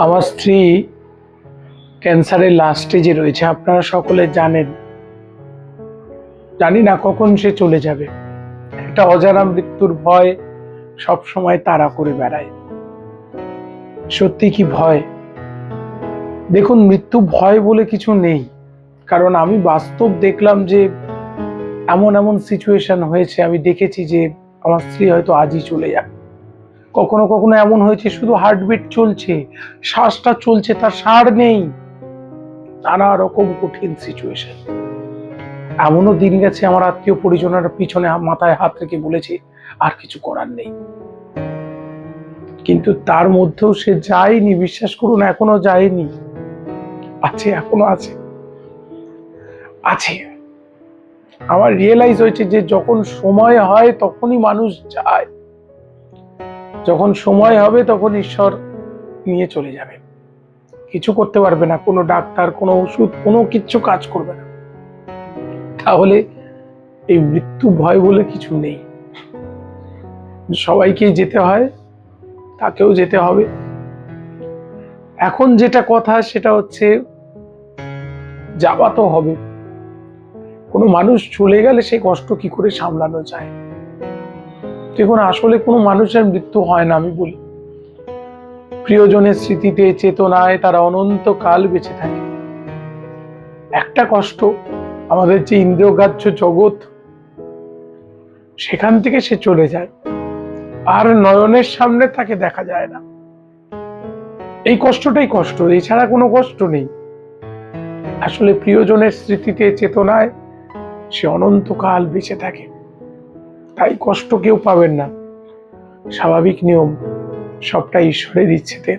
আমার স্ত্রী ক্যান্সারের লাস্ট স্টেজে রয়েছে, আপনারা সকলে জানেন। জানি না কখন সে চলে যাবে। একটা অজানা মৃত্যুর ভয় সব সময় তাড়া করে বেড়ায়। সত্যি কি ভয়? দেখুন, মৃত্যু ভয় বলে কিছু নেই। কারণ আমি বাস্তব দেখলাম যে এমন এমন সিচুয়েশন হয়েছে, আমি দেখেছি যে আমার স্ত্রী হয়তো আজই চলে যাবে। কখনো কখনো এমন হয়েছে, শুধু হার্টবিট চলছে, শ্বাসটা চলছে, তার সার নেই। নানা রকম কঠিন সিচুয়েশন এমনও দিন গেছে আমার আত্মীয় পরিজনের পিছনে মাথায় হাত রেখে বলেছে, আর কিছু করার নেই। কিন্তু তার মধ্যেও সে যায়নি, বিশ্বাস করুন, এখনও যায়নি। আছে, এখনও আছে। আছে। আমার রিয়েলাইজ হয়েছে যে যখন সময় হয়, তখনই মানুষ যায়। যখন সময় হবে তখন ঈশ্বর নিয়ে চলে যাবে। কিছু করতে পারবে না, কোনো ডাক্তার, কোনো ওষুধ, কোনো কিচ্ছু কাজ করবে না। তাহলে এই মৃত্যু ভয় বলে কিছু নেই। সবাইকেই যেতে হয়, তাকেও যেতে হবে। এখন যেটা কথা সেটা হচ্ছে, যাওয়া তো হবে। কোনো মানুষ চলে গেলে সেই কষ্ট কি করে সামলানো যায়? দেখুন, আসলে কোনো মানুষের মৃত্যু হয় না, আমি বলি। প্রিয়জনের স্মৃতিতে, চেতনায় তারা অনন্তকাল বেঁচে থাকে। একটা কষ্ট, আমাদের যে ইন্দ্রিয়গ্রাহ্য জগৎ, সেখান থেকে সে চলে যায়। আর নয়নের সামনে তাকে দেখা যায় না। এই কষ্টটাই কষ্ট, এছাড়া কোনো কষ্ট নেই। আসলে প্রিয়জনের স্মৃতিতে, চেতনায় সে অনন্তকাল বেঁচে থাকে। তাই কষ্ট কেউ পাবেন না। স্বাভাবিক নিয়ম সবটা ঈশ্বরের ইচ্ছেতে।